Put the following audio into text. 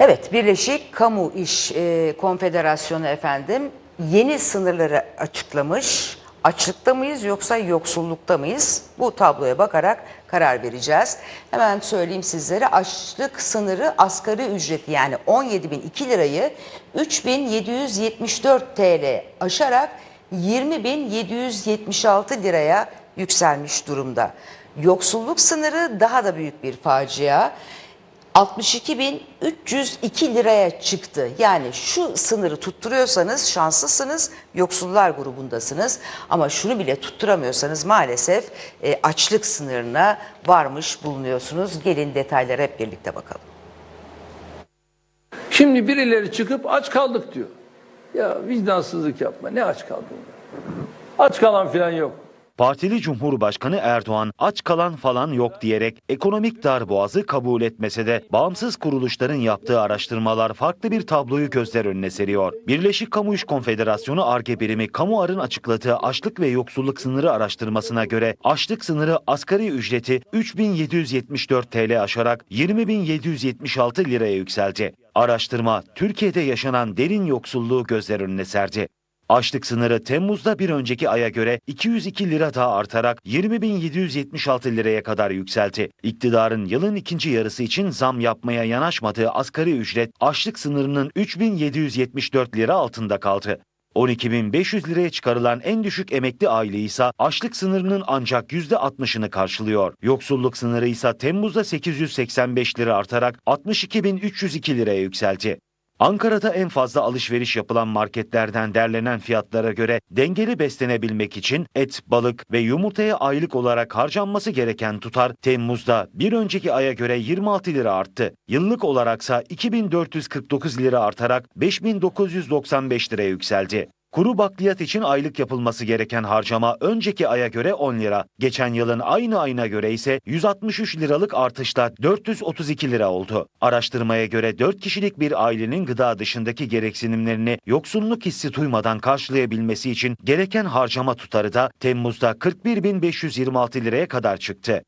Evet, Birleşik Kamu İş e, Konfederasyonu efendim yeni sınırları açıklamış. Açlıkta mıyız yoksa yoksullukta mıyız? Bu tabloya bakarak karar vereceğiz. Hemen söyleyeyim sizlere açlık sınırı asgari ücreti yani 17.002 lirayı 3.774 TL aşarak 20.776 liraya yükselmiş durumda. Yoksulluk sınırı daha da büyük bir facia. 62.302 liraya çıktı. Yani şu sınırı tutturuyorsanız şanslısınız, yoksullar grubundasınız. Ama şunu bile tutturamıyorsanız maalesef e, açlık sınırına varmış bulunuyorsunuz. Gelin detaylara hep birlikte bakalım. Şimdi birileri çıkıp aç kaldık diyor. Ya vicdansızlık yapma. Ne aç kaldın? Aç kalan filan yok. Partili Cumhurbaşkanı Erdoğan aç kalan falan yok diyerek ekonomik darboğazı kabul etmese de bağımsız kuruluşların yaptığı araştırmalar farklı bir tabloyu gözler önüne seriyor. Birleşik Kamu İş Konfederasyonu ARGE birimi Kamuar'ın açıkladığı açlık ve yoksulluk sınırı araştırmasına göre açlık sınırı asgari ücreti 3774 TL aşarak 20776 liraya yükseldi. Araştırma Türkiye'de yaşanan derin yoksulluğu gözler önüne serdi. Açlık sınırı Temmuz'da bir önceki aya göre 202 lira daha artarak 20.776 liraya kadar yükseldi. İktidarın yılın ikinci yarısı için zam yapmaya yanaşmadığı asgari ücret açlık sınırının 3.774 lira altında kaldı. 12.500 liraya çıkarılan en düşük emekli aile ise açlık sınırının ancak %60'ını karşılıyor. Yoksulluk sınırı ise Temmuz'da 885 lira artarak 62.302 liraya yükseldi. Ankara'da en fazla alışveriş yapılan marketlerden derlenen fiyatlara göre dengeli beslenebilmek için et, balık ve yumurtaya aylık olarak harcanması gereken tutar Temmuz'da bir önceki aya göre 26 lira arttı. Yıllık olaraksa 2449 lira artarak 5995 liraya yükseldi. Kuru bakliyat için aylık yapılması gereken harcama önceki aya göre 10 lira. Geçen yılın aynı ayına göre ise 163 liralık artışla 432 lira oldu. Araştırmaya göre 4 kişilik bir ailenin gıda dışındaki gereksinimlerini yoksulluk hissi duymadan karşılayabilmesi için gereken harcama tutarı da Temmuz'da 41.526 liraya kadar çıktı.